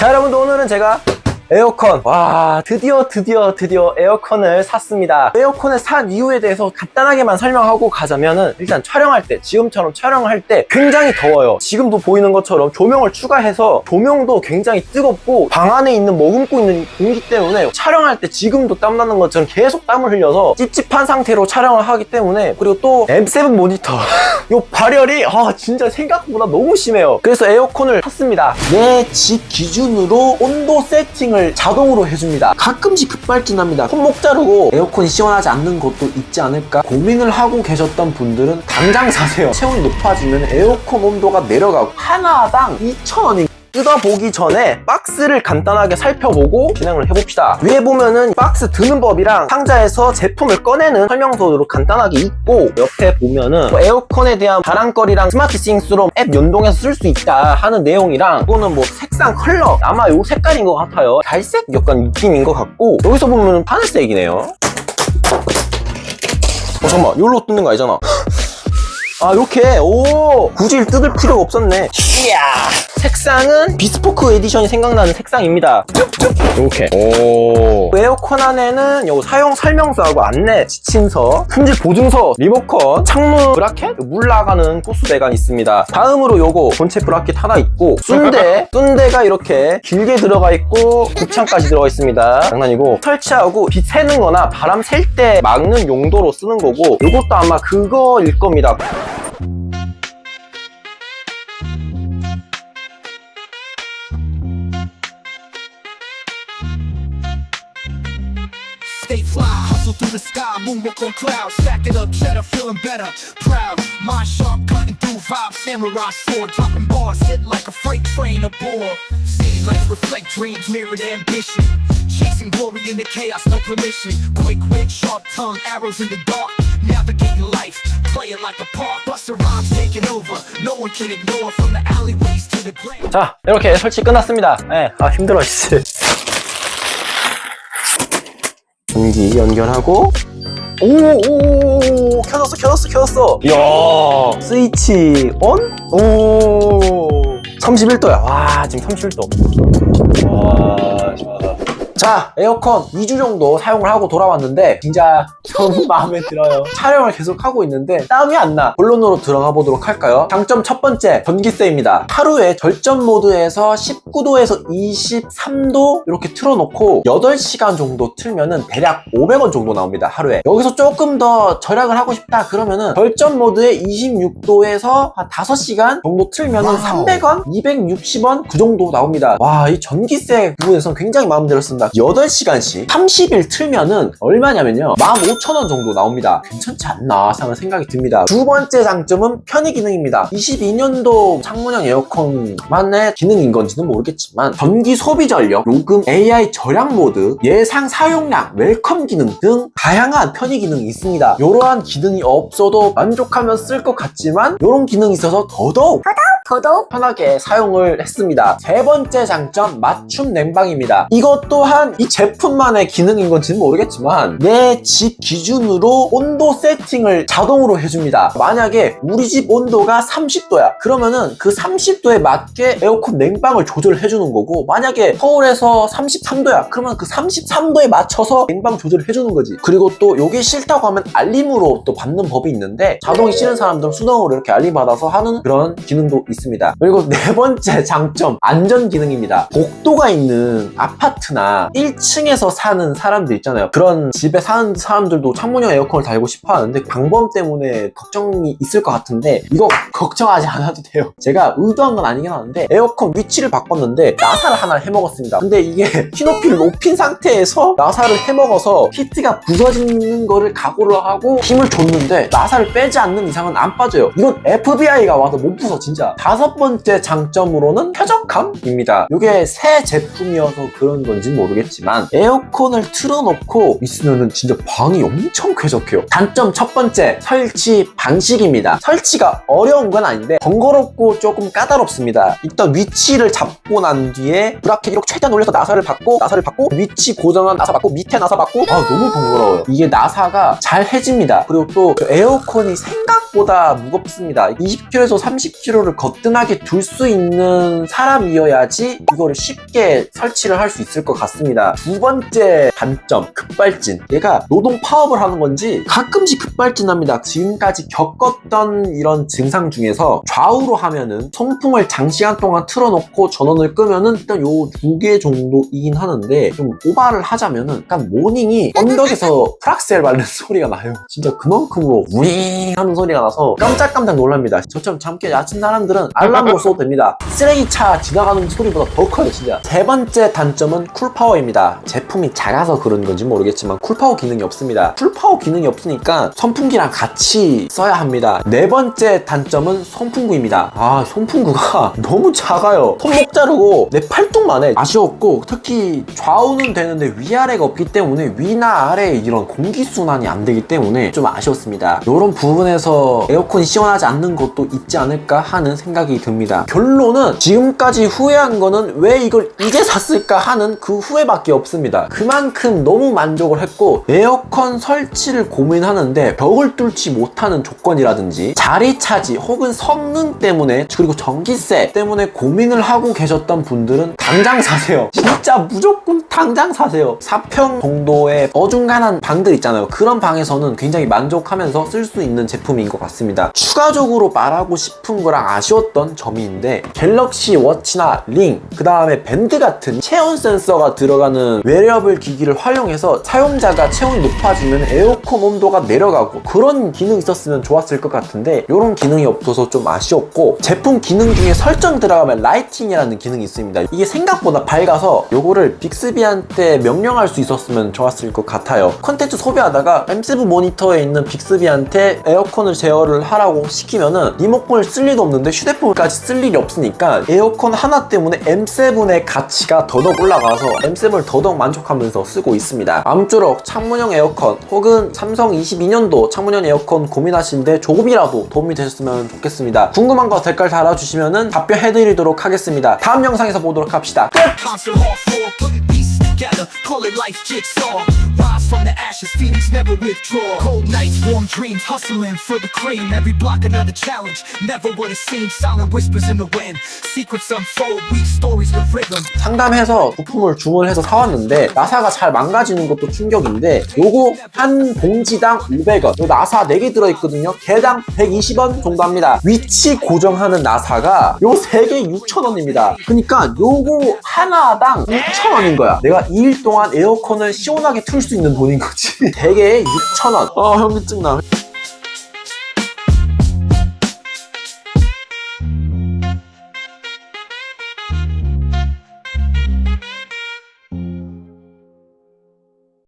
자 여러분들 오늘은 제가 에어컨. 와 드디어 드디어 드디어 에어컨을 샀습니다. 에어컨을 산 이유에 대해서 간단하게만 설명하고 가자면은 일단 촬영할 때 지금처럼 촬영을 할때 굉장히 더워요. 지금도 보이는 것처럼 조명을 추가해서 조명도 굉장히 뜨겁고 방 안에 있는 머금고 있는 공기 때문에 촬영할 때 지금도 땀나는 것처럼 계속 땀을 흘려서 찝찝한 상태로 촬영을 하기 때문에 그리고 또 M7 모니터. 요 발열이 아 진짜 생각보다 너무 심해요. 그래서 에어컨을 샀습니다. 내 집 기준으로 온도 세팅을 자동으로 해줍니다. 가끔씩 급발진합니다. 손목 자르고 에어컨이 시원하지 않는 것도 있지 않을까 고민을 하고 계셨던 분들은 당장 사세요. 체온이 높아지면 에어컨 온도가 내려가고 하나당 2,000원이 뜯어보기 전에 박스를 간단하게 살펴보고 진행을 해봅시다. 위에 보면은 박스 드는 법이랑 상자에서 제품을 꺼내는 설명서로 간단하게 있고 옆에 보면은 또 에어컨에 대한 자랑거리랑 스마트 싱스로 앱 연동해서 쓸 수 있다 하는 내용이랑 이거는 뭐 색상 컬러 아마 요 색깔인 것 같아요. 갈색 약간 느낌인 것 같고 여기서 보면은 하늘색이네요. 어 잠깐만 여기로 뜯는 거 아니잖아. 아 이렇게. 오 굳이 뜯을 필요가 없었네. 이야. 색상은 비스포크 에디션이 생각나는 색상입니다. 이렇게. 오. 에어컨 안에는 요 사용 설명서하고 안내 지침서 품질 보증서 리모컨 창문 브라켓 물 나가는 호스 배관이 있습니다. 다음으로 요거 본체 브라켓 하나 있고 쏜대. 쏜대가 이렇게 길게 들어가 있고 곱창까지 들어가 있습니다. 장난이고. 설치하고 빛 새는 거나 바람 쐴때 막는 용도로 쓰는 거고 요것도 아마 그거일 겁니다 Stay fly, hustle through the sky, moonwalk on clouds, stack it up, cheddar, feeling better, proud. Mind sharp, cutting through vibes, samurai sword, dropping bars, hit like a freight train aboard. City lights reflect dreams, mirrored ambition. Chasing glory in the chaos, no permission. Quick wit, sharp tongue, arrows in the dark. Navigating life, playing like a park. Buster rhymes taking over, no one can ignore. From the alleyways to the grand. 자 이렇게 설치 끝났습니다 네, 아 힘들어 씨 전기 연결하고. 오오오 켜졌어 켜졌어 켜졌어. 이야. 스위치 온? 오. 31도야. 와 지금 31도. 와 자 에어컨 2주 정도 사용을 하고 돌아왔는데 진짜 너무 마음에 들어요. 촬영을 계속 하고 있는데 땀이 안나. 본론으로 들어가 보도록 할까요? 장점 첫 번째 전기세입니다. 하루에 절전 모드에서 19도에서 23도 이렇게 틀어놓고 8시간 정도 틀면은 대략 500원 정도 나옵니다 하루에. 여기서 조금 더 절약을 하고 싶다 그러면은 절전 모드에 26도에서 한 5시간 정도 틀면은 300원 260원 그 정도 나옵니다. 와 이 전기세 부분에서는 굉장히 마음에 들었습니다 8시간씩 30일 틀면은 얼마냐면요. 15,000원 정도 나옵니다. 괜찮지 않나 하는 생각이 듭니다. 두 번째 장점은 편의 기능입니다. 22년도 창문형 에어컨만의 기능인 건지는 모르겠지만 전기 소비 전력, 요금, AI 절약 모드, 예상 사용량, 웰컴 기능 등 다양한 편의 기능이 있습니다. 이러한 기능이 없어도 만족하면 쓸 것 같지만 이런 기능이 있어서 더더욱 더더욱 편하게 사용을 했습니다. 세 번째 장점, 맞춤 냉방입니다. 이것 또한 이 제품만의 기능인 건지는 모르겠지만 내 집 기준으로 온도 세팅을 자동으로 해줍니다. 만약에 우리 집 온도가 30도야. 그러면은 그 30도에 맞게 에어컨 냉방을 조절해주는 거고 만약에 서울에서 33도야. 그러면 그 33도에 맞춰서 냉방 조절을 해주는 거지. 그리고 또 이게 싫다고 하면 알림으로 또 받는 법이 있는데 자동이 싫은 사람들은 수동으로 이렇게 알림 받아서 하는 그런 기능도 있습니다. 그리고 네 번째 장점 안전 기능입니다. 복도가 있는 아파트나 1층에서 사는 사람들 있잖아요. 그런 집에 사는 사람들도 창문형 에어컨을 달고 싶어 하는데 방범 때문에 걱정이 있을 것 같은데 이거 걱정하지 않아도 돼요. 제가 의도한 건 아니긴 하는데 에어컨 위치를 바꿨는데 나사를 하나 해먹었습니다. 근데 이게 키높이를 높인 상태에서 나사를 해먹어서 히트가 부서지는 거를 각오를 하고 힘을 줬는데 나사를 빼지 않는 이상은 안 빠져요. 이건 FBI가 와서 못 부서 진짜. 다섯 번째 장점으로는 쾌적함입니다. 이게 새 제품이어서 그런 건지 는 모르겠지만 에어컨을 틀어놓고 있으면은 진짜 방이 엄청 쾌적해요. 단점 첫 번째 설치 방식입니다. 설치가 어려운 건 아닌데 번거롭고 조금 까다롭습니다. 일단 위치를 잡고 난 뒤에 브라켓 이렇게 최대한 올려서 나사를 받고 나사를 받고 위치 고정한 나사 받고 밑에 나사 받고 아 너무 번거로워요. 이게 나사가 잘 해집니다. 그리고 또 에어컨이 생각보다 무겁습니다. 20kg에서 30kg를 걷 거뜬하게 둘 수 있는 사람이어야지 이거를 쉽게 설치를 할 수 있을 것 같습니다. 두 번째 단점, 급발진. 얘가 노동 파업을 하는 건지 가끔씩 급발진합니다. 지금까지 겪었던 이런 증상 중에서 좌우로 하면은 송풍을 장시간 동안 틀어놓고 전원을 끄면은 일단 요 두 개 정도이긴 하는데 좀 오바를 하자면은 약간 모닝이 언덕에서 프락셀 밟는 소리가 나요. 진짜 그만큼으로 우잉 하는 소리가 나서 깜짝깜짝 놀랍니다. 저처럼 잠깨 얕은 사람들은 알람으로 써도 됩니다. 쓰레기차 지나가는 소리보다 더 커요, 진짜. 세 번째 단점은 쿨파워입니다. 제품이 작아서 그런 건지 모르겠지만 쿨파워 기능이 없습니다. 쿨파워 기능이 없으니까 선풍기랑 같이 써야 합니다. 네 번째 단점은 송풍구입니다. 아, 송풍구가 너무 작아요. 손목 자르고 내 팔뚝만 해. 아쉬웠고, 특히 좌우는 되는데 위아래가 없기 때문에 위나 아래 이런 공기순환이 안 되기 때문에 좀 아쉬웠습니다. 이런 부분에서 에어컨이 시원하지 않는 것도 있지 않을까 하는 생각 이 듭니다. 결론은 지금까지 후회한 거는 왜 이걸 이제 샀을까 하는 그 후회밖에 없습니다. 그만큼 너무 만족을 했고 에어컨 설치를 고민하는데 벽을 뚫지 못하는 조건이라든지 자리 차지 혹은 성능 때문에 그리고 전기세 때문에 고민을 하고 계셨던 분들은 당장 사세요. 진짜 무조건 당장 사세요. 4평 정도의 어중간한 방들 있잖아요. 그런 방에서는 굉장히 만족하면서 쓸 수 있는 제품인 것 같습니다. 추가적으로 말하고 싶은 거랑 아쉬 웠던 점인데 갤럭시 워치나 링, 그 다음에 밴드 같은 체온 센서가 들어가는 웨어러블 기기를 활용해서 사용자가 체온이 높아지면 에어컨 온도가 내려가고 그런 기능이 있었으면 좋았을 것 같은데 이런 기능이 없어서 좀 아쉬웠고 제품 기능 중에 설정 들어가면 라이팅이라는 기능이 있습니다. 이게 생각보다 밝아서 요거를 빅스비한테 명령할 수 있었으면 좋았을 것 같아요. 컨텐츠 소비하다가 M7 모니터에 있는 빅스비한테 에어컨을 제어를 하라고 시키면은 리모컨을 쓸 일도 없는데 휴대 폰까지 쓸 일이 없으니까 에어컨 하나 때문에 M7의 가치가 더더욱 올라가서 M7을 더더욱 만족하면서 쓰고 있습니다. 아무쪼록 창문형 에어컨 혹은 삼성 22년도 창문형 에어컨 고민하시는데 조금이라도 도움이 되셨으면 좋겠습니다. 궁금한 거 댓글 달아주시면은 답변해드리도록 하겠습니다. 다음 영상에서 보도록 합시다. 끝! Together, call it life jigsaw. Rise from the ashes, phoenix never withdraw. Cold nights, warm dreams, hustling for the cream. Every block another challenge, never what it seems. Silent whispers in the wind, secrets unfold, weak stories with rhythm. 상담해서 부품을 주문해서 사왔는데 나사가 잘 망가지는 것도 충격인데 요거 한 봉지당 500원 요 나사 4개 들어있거든요 개당 120원 정도 합니다 위치 고정하는 나사가 요 3개 6,000원입니다 그러니까 요거 하나당 6,000원인 거야 내가 2일 동안 에어컨을 시원하게 틀 수 있는 돈인 거지. 3개에 6,000원. 아 현기증 나